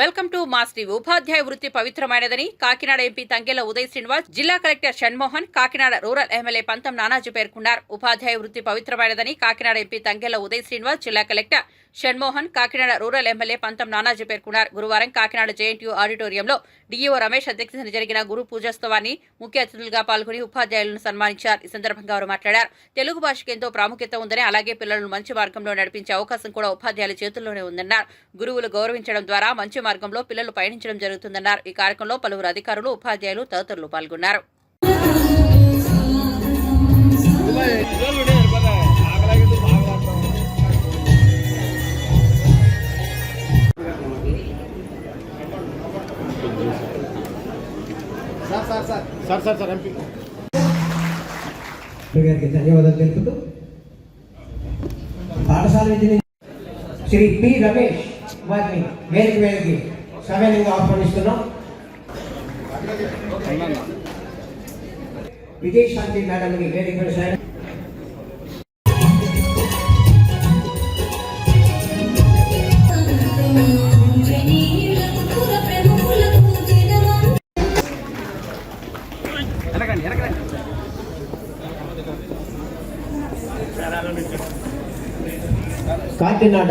Welcome to మాస్టి ఉపాధ్యాయ వృత్తి పవిత్రమైనదని కాకినాడ ఎంపీ తంగెల ఉదయ్ శ్రీనివాస్ జిల్లా collector Shanmohan Kakinada rural MLA Pantham Nanaji పేర్కొన్నారు. ఉపాధ్యాయ వృత్తి పవిత్రమైనదని కాకినాడ ఎంపీ తంగెల ఉదయ్ శ్రీనివాస్ జిల్లా collector Shanmohan Kakinada rural MLA Pantham Nanaji పేర్కొన్నారు. గురువారం కాకినాడ జేఎన్టీయూ ఆడిటోరియంలో డిఈఓ రమేష్ అధ్యక్షతన జరిగిన గురు పూజోత్సవాన్ని ముఖ్య అతిథులుగా పాల్గొని ఉపాధ్యాయులను సన్మానించారు. ఈ సందర్భంగా వారు మాట్లాడారు. తెలుగు భాషకు ఎంతో ప్రాముఖ్యత ఉందని అలాగే పిల్లలను మంచి మార్గంలో నడిపించే అవకాశం కూడా ఉపాధ్యాయుల చేతుల్లోనే ఉందన్నారు. గురువులు గౌరవించడం ద్వారా మంచి మార్గంలో పిల్లలు పయనించడం జరుగుతుందన్నారు. ఈ కార్యక్రమంలో పలువురు అధికారులు ఉపాధ్యాయులు తదితరులు పాల్గొన్నారు. Sir sir sir sir sir sir MP. గారికి ధన్యవాదాలు తెలుపుతూ పాఠశాల ఇంజనీర్ శ్రీ పి రమేష్ వారిని వేలికి వేలికి సవ్యంగా ఆహ్వానిస్తున్నాం. విజయశాంతి మేడంని వేదిక sir Kakinada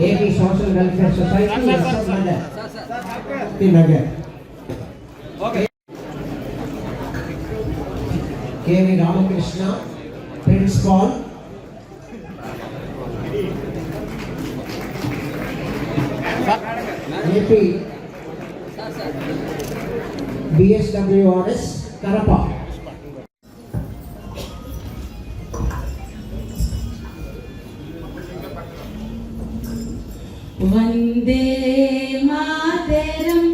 AP social welfare society SS Nagar T Nagar KV Ramakrishna principal AP BSWRS Karapa Vande Mataram.